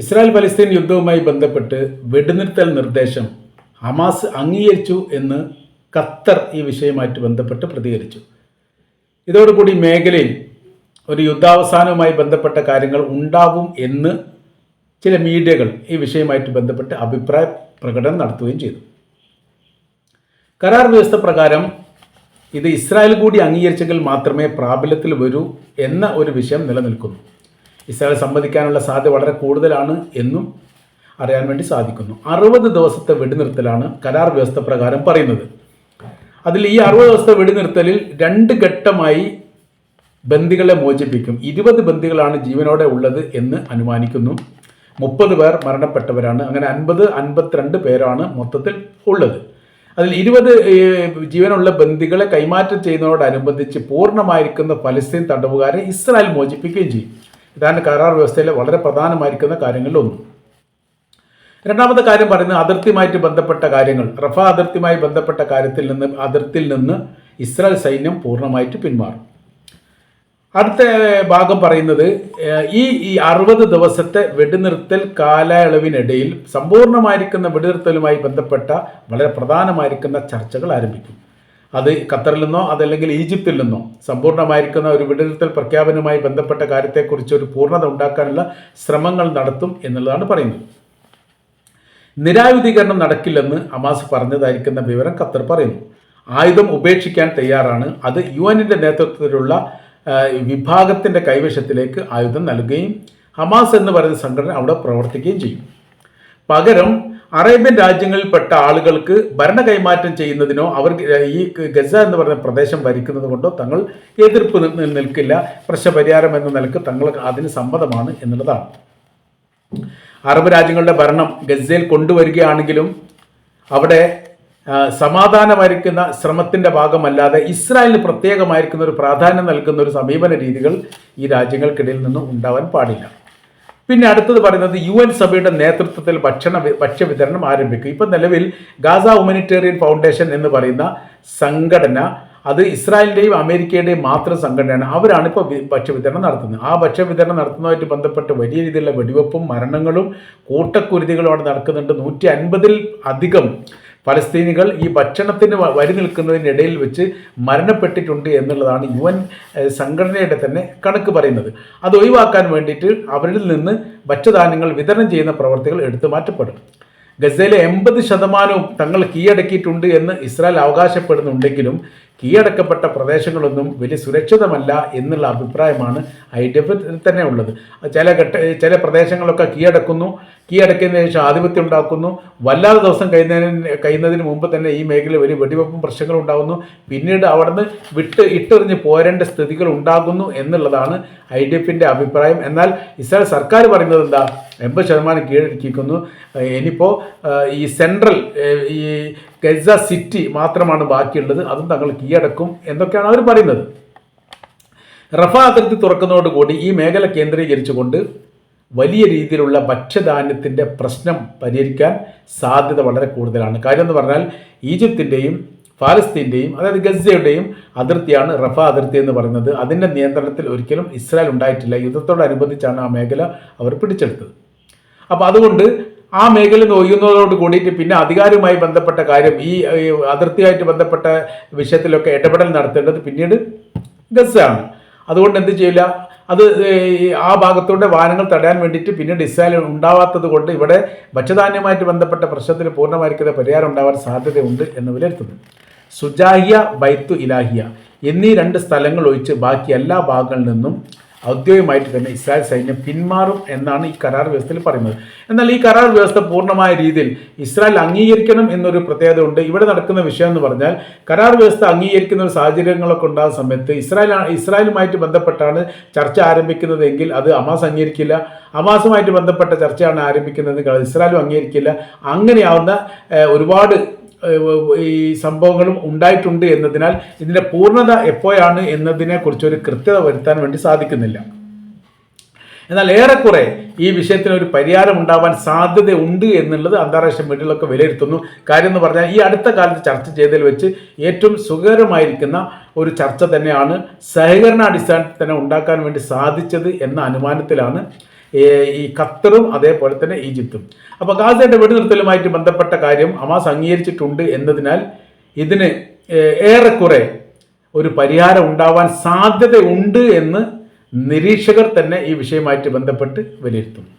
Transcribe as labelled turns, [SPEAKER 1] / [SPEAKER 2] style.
[SPEAKER 1] Israel Palestine യുദ്ധവുമായി ബന്ധപ്പെട്ട് വെടിനിർത്തൽ നിർദ്ദേശം ഹമാസ് അംഗീകരിച്ചു എന്ന് ഖത്തർ ഈ വിഷയവുമായിട്ട് ബന്ധപ്പെട്ട് പ്രതികരിച്ചു. ഇതോടുകൂടി മേഖലയിൽ ഒരു യുദ്ധാവസാനവുമായി ബന്ധപ്പെട്ട കാര്യങ്ങൾ ഉണ്ടാവും എന്ന് ചില മീഡിയകൾ ഈ വിഷയവുമായിട്ട് ബന്ധപ്പെട്ട് അഭിപ്രായ പ്രകടനം നടത്തുകയും ചെയ്തു. കരാർ വ്യവസ്ഥ പ്രകാരം ഇത് ഇസ്രായേൽ കൂടി അംഗീകരിച്ചെങ്കിൽ മാത്രമേ പ്രാബല്യത്തിൽ വരൂ എന്ന ഒരു വിഷയം നിലനിൽക്കുന്നു. ഇസ്രായേൽ സമ്മതിക്കാനുള്ള സാധ്യത വളരെ കൂടുതലാണ് എന്നും അറിയാൻ വേണ്ടി സാധിക്കുന്നു. അറുപത് ദിവസത്തെ വെടിനിർത്തലാണ് കരാർ വ്യവസ്ഥ പ്രകാരം പറയുന്നത്. അതിൽ ഈ അറുപത് ദിവസത്തെ വെടിനിർത്തലിൽ രണ്ട് ഘട്ടമായി ബന്ദികളെ മോചിപ്പിക്കും. ഇരുപത് ബന്ദികളാണ് ജീവനോടെ ഉള്ളത് എന്ന് അനുമാനിക്കുന്നു. മുപ്പത് പേർ മരണപ്പെട്ടവരാണ്. അങ്ങനെ അൻപത് അൻപത്തിരണ്ട് പേരാണ് മൊത്തത്തിൽ ഉള്ളത്. അതിൽ ഇരുപത് ജീവനുള്ള ബന്ദികളെ കൈമാറ്റം ചെയ്യുന്നതോടനുബന്ധിച്ച് പൂർണമായിരിക്കുന്ന പലസ്തീൻ തടവുകാരെ ഇസ്രായേൽ മോചിപ്പിക്കുകയും ചെയ്യും. ഇതാണ് കരാർ വ്യവസ്ഥയിലെ വളരെ പ്രധാനമായിരിക്കുന്ന കാര്യങ്ങളിലൊന്നും രണ്ടാമത്തെ കാര്യം പറയുന്നത് അതിർത്തിയുമായിട്ട് ബന്ധപ്പെട്ട കാര്യങ്ങൾ. റഫ അതിർത്തിയുമായി ബന്ധപ്പെട്ട കാര്യത്തിൽ നിന്ന് അതിർത്തിയിൽ നിന്ന് ഇസ്രായേൽ സൈന്യം പൂർണമായിട്ട് പിന്മാറും. അടുത്ത ഭാഗം പറയുന്നത് ഈ ഈ അറുപത് ദിവസത്തെ വെടിനിർത്തൽ കാലയളവിനിടയിൽ സമ്പൂർണമായിരിക്കുന്ന വെടിനിർത്തലുമായി ബന്ധപ്പെട്ട വളരെ പ്രധാനമായിരിക്കുന്ന ചർച്ചകൾ ആരംഭിക്കും. അത് ഖത്തറിൽ നിന്നോ അതല്ലെങ്കിൽ ഈജിപ്തിൽ നിന്നോ സമ്പൂർണമായിരിക്കുന്ന ഒരു വിടരുത്തൽ പ്രഖ്യാപനവുമായി ബന്ധപ്പെട്ട കാര്യത്തെക്കുറിച്ച് ഒരു പൂർണത ഉണ്ടാക്കാനുള്ള ശ്രമങ്ങൾ നടത്തും എന്നുള്ളതാണ് പറയുന്നത്. നിരായുധീകരണം നടക്കില്ലെന്ന് അമാസ് പറഞ്ഞതായിരിക്കുന്ന വിവരം ഖത്തർ പറയുന്നു. ആയുധം ഉപേക്ഷിക്കാൻ തയ്യാറാണ്. അത് യു എന്നിന്റെ നേതൃത്വത്തിലുള്ള വിഭാഗത്തിന്റെ കൈവശത്തിലേക്ക് ആയുധം നൽകുകയും ഹമാസ് എന്ന് പറയുന്ന സംഘടന അവിടെ പ്രവർത്തിക്കുകയും ചെയ്യും. പകരം അറേബ്യൻ രാജ്യങ്ങളിൽപ്പെട്ട ആളുകൾക്ക് ഭരണ കൈമാറ്റം ചെയ്യുന്നതിനോ അവർ ഈ ഗസ എന്ന് പറയുന്ന പ്രദേശം ഭരിക്കുന്നത് കൊണ്ടോ തങ്ങൾ എതിർപ്പ് നിൽക്കില്ല. പ്രശ്നപരിഹാരം എന്ന നിലയ്ക്ക് തങ്ങൾ അതിന് സമ്മതമാണ് എന്നുള്ളതാണ്. അറബ് രാജ്യങ്ങളുടെ ഭരണം ഗസയിൽ കൊണ്ടുവരികയാണെങ്കിലും അവിടെ സമാധാനമായിരിക്കുന്ന ശ്രമത്തിന്റെ ഭാഗമല്ലാതെ ഇസ്രായേലിന് പ്രത്യേകമായിരിക്കുന്ന ഒരു പ്രാധാന്യം നൽകുന്ന ഒരു സമീപന രീതികൾ ഈ രാജ്യങ്ങൾക്കിടയിൽ നിന്നും ഉണ്ടാവാൻ പാടില്ല. പിന്നെ അടുത്തത് പറയുന്നത് യു എൻ സഭയുടെ നേതൃത്വത്തിൽ ഭക്ഷണ ഭക്ഷ്യ വിതരണം ആരംഭിക്കും. ഇപ്പം നിലവിൽ ഗാസ ഹ്യൂമനിറ്റേറിയൻ ഫൗണ്ടേഷൻ എന്ന് പറയുന്ന സംഘടന അത് ഇസ്രായേലിന്റെയും അമേരിക്കയുടെയും മാത്രം സംഘടനയാണ്. അവരാണ് ഇപ്പോൾ ഭക്ഷ്യവിതരണം നടത്തുന്നത്. ആ ഭക്ഷ്യവിതരണം നടത്തുന്നതുമായിട്ട് ബന്ധപ്പെട്ട് വലിയ രീതിയിലുള്ള വെടിവെപ്പും മരണങ്ങളും കൂട്ടക്കുരുതികളും അവിടെ നടക്കുന്നുണ്ട്. നൂറ്റി അൻപതിൽ അധികം ഫലസ്തീനികൾ ഈ ഭക്ഷണത്തിന് വരി നിൽക്കുന്നതിനിടയിൽ വെച്ച് മരണപ്പെട്ടിട്ടുണ്ട് എന്നുള്ളതാണ് യു എൻ സംഘടനയുടെ തന്നെ കണക്ക് പറയുന്നത്. അത് ഒഴിവാക്കാൻ വേണ്ടിയിട്ട് അവരിൽ നിന്ന് ഭക്ഷ്യധാന്യങ്ങൾ വിതരണം ചെയ്യുന്ന പ്രവർത്തികൾ എടുത്തു മാറ്റപ്പെടും. ഗസയിലെ എൺപത് ശതമാനവും തങ്ങൾ കീഴടക്കിയിട്ടുണ്ട് എന്ന് ഇസ്രായേൽ അവകാശപ്പെടുന്നുണ്ടെങ്കിലും കീഴടക്കപ്പെട്ട പ്രദേശങ്ങളൊന്നും വലിയ സുരക്ഷിതമല്ല എന്നുള്ള അഭിപ്രായമാണ് ഐ ഡി തന്നെ ഉള്ളത്. ചില ഘട്ട ചില പ്രദേശങ്ങളൊക്കെ കീഴടക്കുന്നു. കീഴടക്കിയതിനു ശേഷം ആധിപത്യം ഉണ്ടാക്കുന്നു. വല്ലാതെ ദിവസം കഴിയുന്നതിന് കഴിയുന്നതിന് മുമ്പ് തന്നെ ഈ മേഖലയിൽ വലിയ വെടിവെപ്പും പ്രശ്നങ്ങളും ഉണ്ടാകുന്നു പിന്നീട് അവിടുന്ന് വിട്ട് ഇട്ടെറിഞ്ഞ് പോരേണ്ട സ്ഥിതികൾ ഉണ്ടാകുന്നു എന്നുള്ളതാണ് ഐ ഡി എഫിന്റെ അഭിപ്രായം. എന്നാൽ ഇസ്രായേൽ സർക്കാർ പറയുന്നത് എന്താ? എൺപത് ശതമാനം കീഴടക്കിക്കുന്നു ഇനിയിപ്പോൾ ഈ സെൻട്രൽ ഈ ഗസ സിറ്റി മാത്രമാണ് ബാക്കിയുള്ളത്. അതും തങ്ങൾ കീഴടക്കും എന്നൊക്കെയാണ് അവർ പറയുന്നത്. റഫ അതിർത്തി തുറക്കുന്നതോടുകൂടി ഈ മേഖല കേന്ദ്രീകരിച്ചുകൊണ്ട് വലിയ രീതിയിലുള്ള ഭക്ഷ്യധാന്യത്തിന്റെ പ്രശ്നം പരിഹരിക്കാൻ സാധ്യത വളരെ കൂടുതലാണ്. കാര്യം എന്ന് പറഞ്ഞാൽ ഈജിപ്തിന്റെയും ഫാലസ്തീന്റെയും അതായത് ഗസയുടെയും അതിർത്തിയാണ് റഫ അതിർത്തി എന്ന് പറയുന്നത്. അതിന്റെ നിയന്ത്രണത്തിൽ ഒരിക്കലും ഇസ്രായേൽ ഉണ്ടായിട്ടില്ല. യുദ്ധത്തോടനുബന്ധിച്ചാണ് ആ മേഖല അവർ പിടിച്ചെടുത്തത്. അപ്പോൾ അതുകൊണ്ട് ആ മേഖല ഒഴിയുന്നതോട് കൂടിയിട്ട് പിന്നെ അധികാരവുമായി ബന്ധപ്പെട്ട കാര്യം ഈ അതിർത്തിയായിട്ട് ബന്ധപ്പെട്ട വിഷയത്തിലൊക്കെ ഇടപെടൽ നടത്തേണ്ടത് പിന്നീട് ഗസ്സാണ്. അതുകൊണ്ട് എന്ത് ചെയ്യില്ല? അത് ആ ഭാഗത്തൂടെ വാഹനങ്ങൾ തടയാൻ വേണ്ടിയിട്ട് പിന്നീട് ഇസ്രായേൽ ഉണ്ടാവാത്തത് കൊണ്ട് ഇവിടെ ഭക്ഷ്യധാന്യമായിട്ട് ബന്ധപ്പെട്ട പ്രശ്നത്തിന് പൂർണമായിരിക്കുന്ന പരിഹാരം ഉണ്ടാവാൻ സാധ്യതയുണ്ട് എന്ന് വിലയിരുത്തുന്നു. സുജാഹിയ ബൈത്തു ഇലാഹിയ എന്നീ രണ്ട് സ്ഥലങ്ങൾ ഒഴിച്ച് ബാക്കി എല്ലാ ഭാഗങ്ങളിൽ നിന്നും ഔദ്യോഗികമായിട്ട് തന്നെ ഇസ്രായേൽ സൈന്യം പിന്മാറും എന്നാണ് ഈ കരാർ വ്യവസ്ഥയിൽ പറയുന്നത്. എന്നാൽ ഈ കരാർ വ്യവസ്ഥ പൂർണമായ രീതിയിൽ ഇസ്രായേൽ അംഗീകരിക്കണം എന്നൊരു പ്രത്യേകത ഉണ്ട് ഇവിടെ നടക്കുന്ന വിഷയം എന്ന് പറഞ്ഞാൽ കരാർ വ്യവസ്ഥ അംഗീകരിക്കുന്ന ഒരു സാഹചര്യങ്ങളൊക്കെ ഉണ്ടാകുന്ന സമയത്ത് ഇസ്രായേൽ ഇസ്രായേലുമായിട്ട് ബന്ധപ്പെട്ടാണ് ചർച്ച ആരംഭിക്കുന്നത് എങ്കിൽ അത് അമാസ് അംഗീകരിക്കില്ല. അമാസുമായിട്ട് ബന്ധപ്പെട്ട ചർച്ചയാണ് ആരംഭിക്കുന്നത്. ഇസ്രായേലും അംഗീകരിക്കില്ല. അങ്ങനെയാവുന്ന ഒരുപാട് ഈ സംഭവങ്ങളും ഉണ്ടായിട്ടുണ്ട് എന്നതിനാൽ ഇതിന്റെ പൂർണത എപ്പോഴാണ് എന്നതിനെ കുറിച്ച് ഒരു കൃത്യത വരുത്താൻ വേണ്ടി സാധിക്കുന്നില്ല. എന്നാൽ ഏറെക്കുറെ ഈ വിഷയത്തിന് ഒരു പരിഹാരം ഉണ്ടാവാൻ സാധ്യതയുണ്ട് എന്നുള്ളത് അന്താരാഷ്ട്ര മീഡിയകളൊക്കെ വിലയിരുത്തുന്നു. കാര്യം എന്ന് പറഞ്ഞാൽ ഈ അടുത്ത കാലത്ത് ചർച്ച ചെയ്തതിൽ വെച്ച് ഏറ്റവും സുഖകരമായിരിക്കുന്ന ഒരു ചർച്ച തന്നെയാണ് സഹകരണ അടിസ്ഥാനത്തിൽ തന്നെ ഉണ്ടാക്കാൻ വേണ്ടി സാധിച്ചത് എന്ന അനുമാനത്തിലാണ് ഈ ഖത്തറും അതേപോലെ തന്നെ ഈജിപ്തും. അപ്പോൾ ഗാസയുടെ വെടിനിർത്തലുമായിട്ട് ബന്ധപ്പെട്ട കാര്യം ഹമാസ് അംഗീകരിച്ചിട്ടുണ്ട് എന്നതിനാൽ ഇതിന് ഏറെക്കുറെ ഒരു പരിഹാരം ഉണ്ടാവാൻ സാധ്യതയുണ്ട് എന്ന് നിരീക്ഷകർ തന്നെ ഈ വിഷയമായിട്ട് ബന്ധപ്പെട്ട് വിലയിരുത്തുന്നു.